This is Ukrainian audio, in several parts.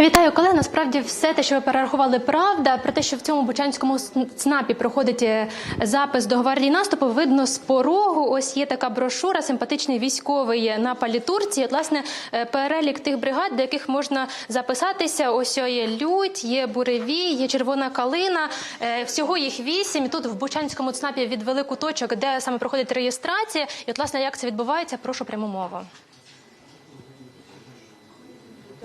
Вітаю, колеги. Насправді все те, що ви перерахували, правда. Про те, що в цьому бучанському ЦНАПі проходить е, запис до гвардії наступу, видно з порогу. Ось є така брошура, симпатичний військовий на палітурці. Власне, е, перелік тих бригад, до яких можна записатися. Ось є лють, є буревій, є червона калина. Е, Всього їх вісім. Тут в бучанському ЦНАПі відвели куточок, де саме проходить реєстрація. І от, власне, як це відбувається, прошу пряму мову.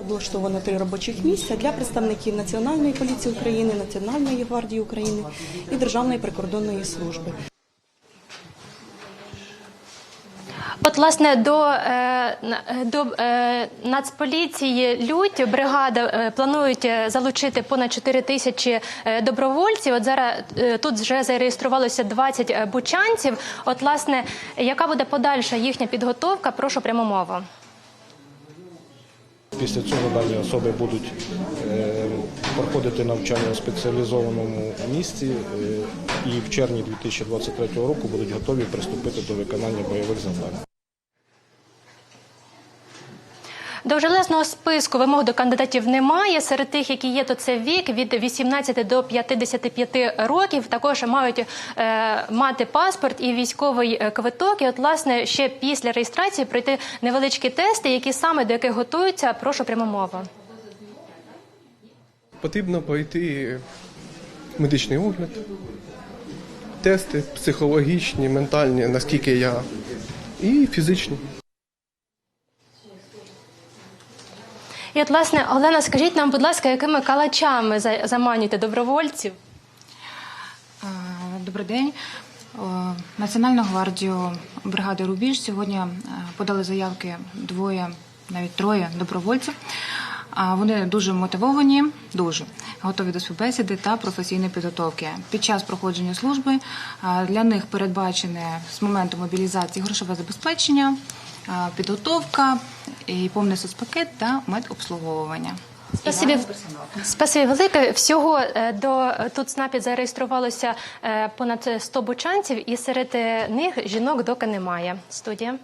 Облаштовано три робочих місця для представників Національної поліції України, Національної гвардії України і Державної прикордонної служби. От, власне, до, е, до е, Нацполіції Лють бригада е, планують залучити понад 4 тисячі добровольців. От зараз тут вже зареєструвалося 20 е, бучанців. От, власне, яка буде подальша їхня підготовка? Прошу пряму мову. Після цього дані особи будуть е, проходити навчання у спеціалізованому місці е, і в червні 2023 року будуть готові приступити до виконання бойових завдань. Довжелезного списку вимог до кандидатів немає. Серед тих, які є, то це вік від 18 до 55 років. Також мають е, мати паспорт і військовий е, квиток. І от, власне, ще після реєстрації пройти невеличкі тести, які саме до яких готуються. Прошу пряму мову. Потрібно пройти медичний огляд, тести психологічні, ментальні, наскільки я, і фізичні. І от, власне, Олена, скажіть нам, будь ласка, якими калачами за- заманюєте добровольців? Е, Добрий день. Національну гвардію бригади Рубіж сьогодні е, подали заявки двоє, навіть троє добровольців. Вони дуже мотивовані, дуже готові до співбесіди та професійної підготовки. Під час проходження служби е, для них передбачене з моменту мобілізації грошове забезпечення, підготовка і повний соцпакет та медобслуговування. Спасибі, спасибі велике. Всього е, до тут СНАПі зареєструвалося е, понад 100 бучанців, і серед е, них жінок доки немає. Студія.